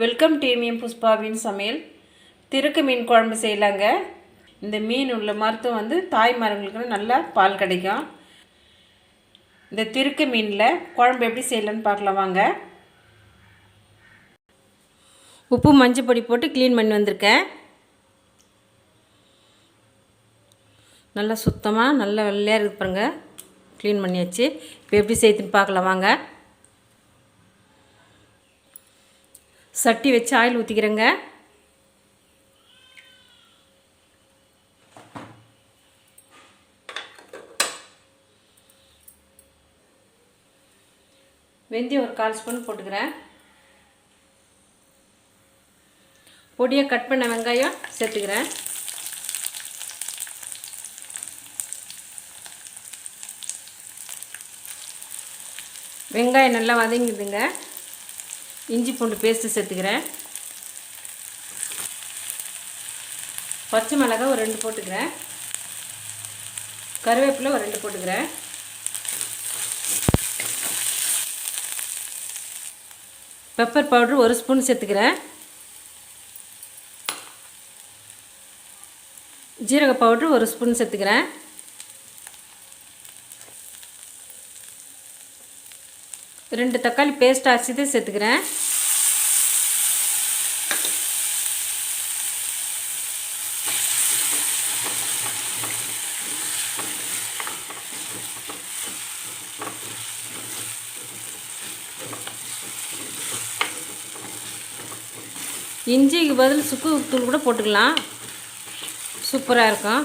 Welcome டீமியம் புஷ்பாவின் சமையல். திருக்கு மீன் குழம்பு செய்யலாங்க. இந்த மீன் உள்ள மருத்துவம் வந்து தாய்மார்களுக்கு நல்லா பால் கிடைக்கும். இந்த திருக்கு மீனில் குழம்பு எப்படி செய்யலான்னு பார்க்கலாம் வாங்க. உப்பு மஞ்சள் பொடி போட்டு க்ளீன் பண்ணி வந்திருக்கேன். நல்லா சுத்தமாக நல்லா வெள்ளையாக இருக்குது பாருங்கள் க்ளீன் பண்ணியாச்சு. இப்போ எப்படி செய்யுதுன்னு பார்க்கலாம் வாங்க. சட்டி வச்சு ஆயில் ஊற்றிக்கிறேங்க வெந்தயம் ஒரு கால் ஸ்பூன் போட்டுக்கிறேன். பொடியை கட் பண்ண வெங்காயம் சேர்த்துக்கிறேன். வெங்காயம் நல்லா வதங்கிதுங்க இஞ்சி பூண்டு பேஸ்ட்டு சேர்த்துக்கிறேன். பச்சை மிளகாய் ஒரு ரெண்டு போட்டுக்கிறேன். கருவேப்பிலை ஒரு ரெண்டு போட்டுக்கிறேன். பெப்பர் பவுட்ரு ஒரு ஸ்பூன் சேர்த்துக்கிறேன். ஜீரக பவுட்ரு ஒரு ஸ்பூன் சேர்த்துக்கிறேன். ரெண்டு தக்காளி பேஸ்ட் அரைச்சிட்டு சேர்த்துக்கிறேன். இஞ்சிக்கு பதில் சுக்கு தூள் கூட போட்டுக்கலாம். சூப்பராக இருக்கும்.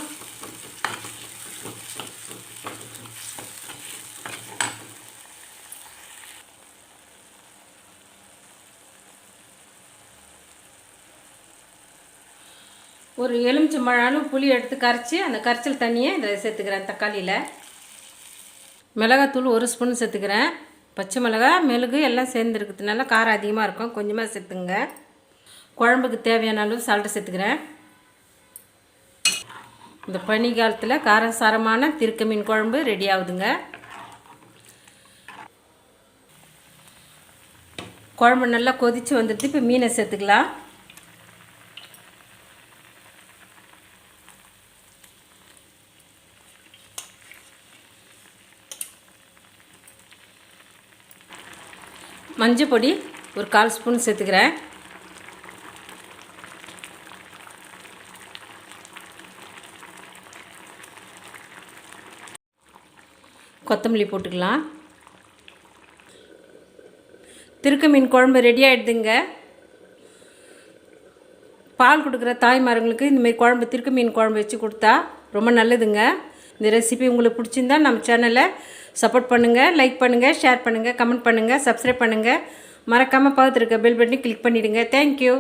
ஒரு எலுமிச்சம்பழம் அளவு புளி எடுத்து கரைச்சி அந்த கரைச்சல் தண்ணியை இதில் சேர்த்துக்கிறேன் தக்காளியில். மிளகாத்தூள் ஒரு ஸ்பூன் சேர்த்துக்கிறேன். பச்சை மிளகா மெழுகு எல்லாம் சேர்ந்துருக்கிறதுனால காரம் அதிகமாக இருக்கும். கொஞ்சமாக சேர்த்துங்க. குழம்புக்கு தேவையான அளவு சால்ட்டு சேர்த்துக்கிறேன். இந்த பனி காலத்தில் காரசாரமான திருக்க மீன் குழம்பு ரெடி ஆகுதுங்க. குழம்பு நல்லா கொதித்து வந்துடுது. இப்போ மீனை சேர்த்துக்கலாம். மஞ்சள் பொடி ஒரு கால் ஸ்பூன் சேர்த்துக்கிறேன். கொத்தமல்லி போட்டுக்கலாம். திருக்க மீன் குழம்பு ரெடி ஆகிடுதுங்க பால் கொடுக்குற தாய்மார்களுக்கு இந்தமாரி குழம்பு திருக்க மீன் குழம்பு வச்சு கொடுத்தா ரொம்ப நல்லதுங்க. இந்த ரெசிபி உங்களுக்கு பிடிச்சிருந்தா நம்ம சேனலை சப்போர்ட் பண்ணுங்கள் லைக் பண்ணுங்கள் ஷேர் பண்ணுங்கள் கமெண்ட் பண்ணுங்கள் சப்ஸ்கிரைப் பண்ணுங்கள் மறக்காமல் பார்த்துருக்க பெல் பட்டனி கிளிக் பண்ணிவிடுங்க தேங்க்யூ